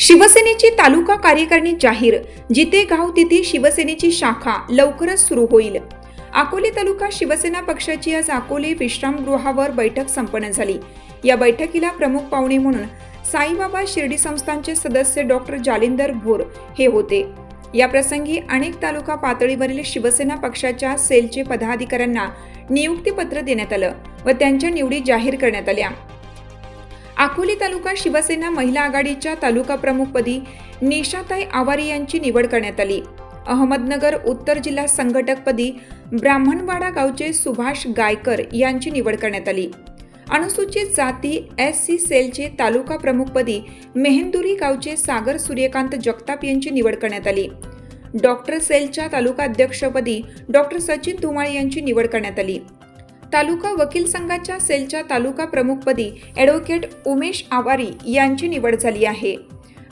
शिवसेनेची तालुका कार्यकारिणी जाहीर जिथे गाव तिथे शिवसेनेची शाखा लवकरच सुरू होईल. अकोले तालुका शिवसेना पक्षाची आज अकोले विश्रामगृहावर बैठक संपन्न झाली. या बैठकीला प्रमुख पाहुणे म्हणून साईबाबा शिर्डी संस्थांचे सदस्य डॉक्टर जालिंदर भोर हे होते. या प्रसंगी अनेक तालुका पातळीवरील शिवसेना पक्षाच्या सेलचे पदाधिकाऱ्यांना नियुक्तीपत्र देण्यात आलं व त्यांच्या निवडी जाहीर करण्यात आल्या. अकोली तालुका शिवसेना महिला आघाडीच्या तालुका प्रमुखपदी निशाताई आवारी यांची निवड करण्यात आली. अहमदनगर उत्तर जिल्हा संघटकपदी ब्राह्मणवाडा गावचे सुभाष गायकर यांची निवड करण्यात आली. अनुसूचित जाती एस सी सेलचे तालुका प्रमुखपदी मेहेंदुरी गावचे सागर सूर्यकांत जगताप यांची निवड करण्यात आली. डॉक्टर सेलच्या तालुका अध्यक्षपदी डॉक्टर सचिन धुमाळे यांची निवड करण्यात आली. तालुका वकील संघाच्या सेलच्या तालुका प्रमुखपदी ॲडव्होकेट उमेश आवारी यांची निवड झाली आहे.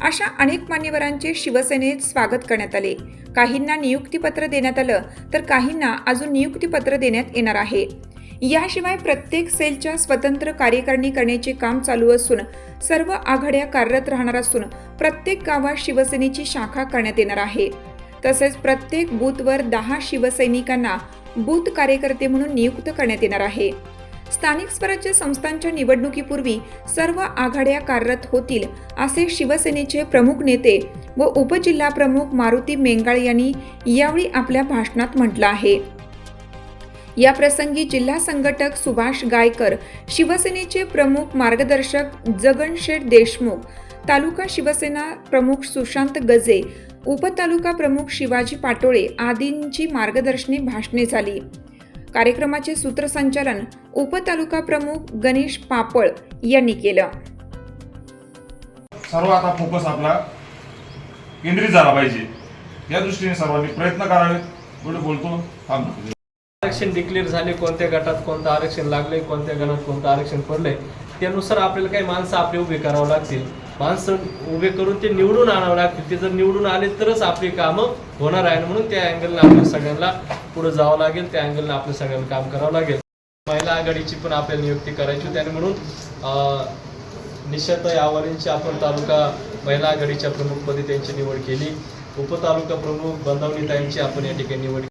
अशा अनेक मान्यवरांचे शिवसेनेत स्वागत करण्यात आले. काहींना नियुक्तीपत्र देण्यात आलं तर काहींना अजून नियुक्तीपत्र देण्यात येणार आहे. याशिवाय प्रत्येक सेलच्या स्वतंत्र कार्यकारिणी करण्याचे काम चालू असून सर्व आघाड्या कार्यरत राहणार असून प्रत्येक गावात शिवसेनेची शाखा करण्यात येणार आहे. तसेच प्रत्येक बूथवर दहा शिवसैनिकांना बूथ कार्यकर्ते म्हणून नियुक्त करण्यात येणार आहे. स्थानिक स्वराज्य संस्थांच्या निवडणुकीपूर्वी सर्व आघाड्या कार्यरत होतील असे शिवसेनेचे प्रमुख नेते व उपजिल्हा प्रमुख मारुती मेंगाळ यांनी यावेळी आपल्या भाषणात म्हटलं आहे. या प्रसंगी जिल्हा संघटक सुभाष गायकर शिवसेनेचे प्रमुख मार्गदर्शक जगनशेठ देशमुख तालुका शिवसेना प्रमुख सुशांत गजे उपतालुका प्रमुख शिवाजी पाटोळे आदींची मार्गदर्शनी भाषणे झाली. कार्यक्रमाचे सूत्रसंचालन उपतालुका प्रमुख गणेश पापळ यांनी केलं. सर्व आता फोकस आपला केंद्रित झाला पाहिजे. या दृष्टीने सर्वांनी प्रयत्न करावेत. पुढे बोलतो थांबतो आरक्षण डिक्लेअर झाले कोणत्या गटात कोणतं आरक्षण लागले कोणत्या गणात कोणतं आरक्षण पडलंय त्यानुसार आपल्याला काही माणसं आपले उभे करावं लागतील. माणसं उभे करून ते निवडून आणावं लागतील ते जर निवडून आले तरच आपली कामं होणार आहे म्हणून त्या अँगलने आपल्या सगळ्यांना पुढे जावं लागेल त्या अँगलने आपल्या सगळ्यांना काम करावं लागेल. महिला आघाडीची पण आपल्याला नियुक्ती करायची होती आणि म्हणून अं, निशाताई आपण तालुका महिला आघाडीच्या प्रमुखपदी त्यांची निवड केली. उपतालुका प्रमुख बंदावणीताईंची आपण या ठिकाणी निवड